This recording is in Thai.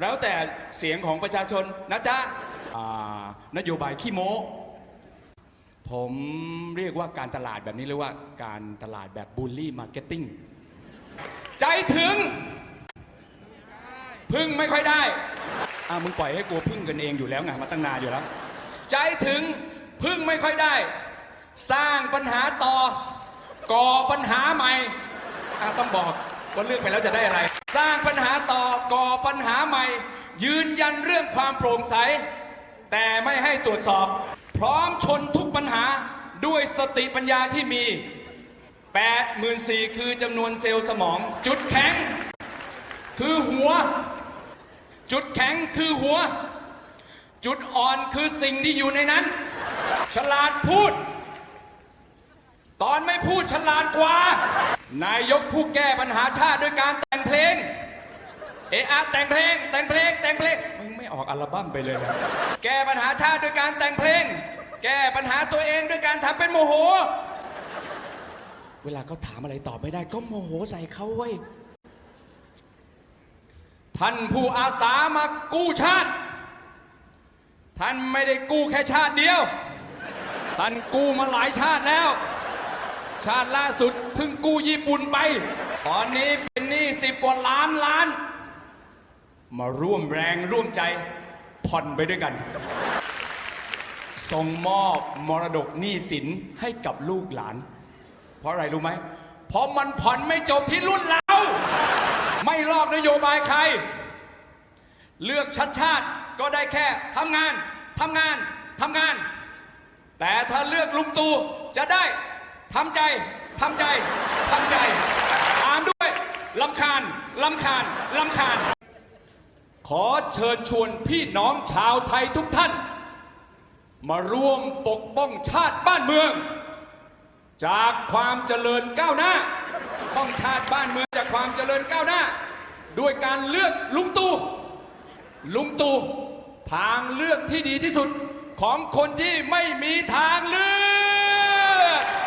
แล้วแต่เสียงของประชาชนนะจ๊ะอ่านโยบายขี้โม้ผมเรียกว่าการตลาดแบบนี้เรียกว่าการตลาดแบบบูลลี่มาร์เก็ตติ้งใจถึง พึ่งไม่ค่อยได้อ่ามึงปล่อยให้กลัวพึ่งกันเองอยู่แล้วไงมาตั้งนานอยู่แล้ว ใจถึงพึ่งไม่ค่อยได้ สร้างปัญหาต่อ ก่อปัญหาใหม่ต้องบอก ว่าเลือกไปแล้วจะได้อะไร สร้างปัญหาต่อก่อปัญหาใหม่ ยืนยันเรื่องความโปร่งใส แต่ไม่ให้ตรวจสอบ พร้อมชนทุกปัญหาด้วยสติปัญญาที่มี 84,000คือจำนวนเซลล์สมอง จุดแข็ง คือหัว จุดแข็งคือหัว จุดอ่อนคือสิ่งที่อยู่ในนั้น ฉลาดพูด ตอนไม่พูดฉลาดกว่า นายกผู้แก้ปัญหาชาติด้วยการแต่งเพลง เออะแต่งเพลง แต่งเพลง แต่งเพลง มึงไม่ออกอัลบั้มไปเลยนะ แก้ปัญหาชาติด้วยการแต่งเพลง แก้ปัญหาตัวเองด้วยการทำเป็นโมโห เวลาเขาถามอะไรตอบไม่ได้ก็โมโหใส่เขาเว้ย ท่านผู้อาสามากู้ชาติ ท่านไม่ได้กู้แค่ชาติเดียว ท่านกู้มาหลายชาติแล้ว ชาติล่าสุดเพิ่งกู้ญี่ปุ่นไป ตอนนี้เป็นหนี้สิบกว่าล้านล้าน มาร่วมแรงร่วมใจผ่อนไปด้วยกัน ส่งมอบมรดกหนี้สินให้กับลูกหลาน เพราะอะไรรู้ไหม เพราะมันผ่อนไม่จบที่รุ่นเรา ไม่ลอกนโยบายใคร เลือกชัดชาติก็ได้แค่ทำงานทำงานทำงาน แต่ถ้าเลือกลุงตู่จะได้ ทำใจทำใจทำใจตามด้วยลำคาญลำคาญลำคาญ ขอเชิญชวนพี่น้องชาวไทยทุกท่าน มาร่วมปกป้องชาติบ้านเมือง จากความเจริญก้าวหน้า ป้องชาติบ้านเมืองจากความเจริญก้าวหน้า ด้วยการเลือกลุงตู่ลุงตู่ทางเลือกที่ดีที่สุดของคนที่ไม่มีทางเลือก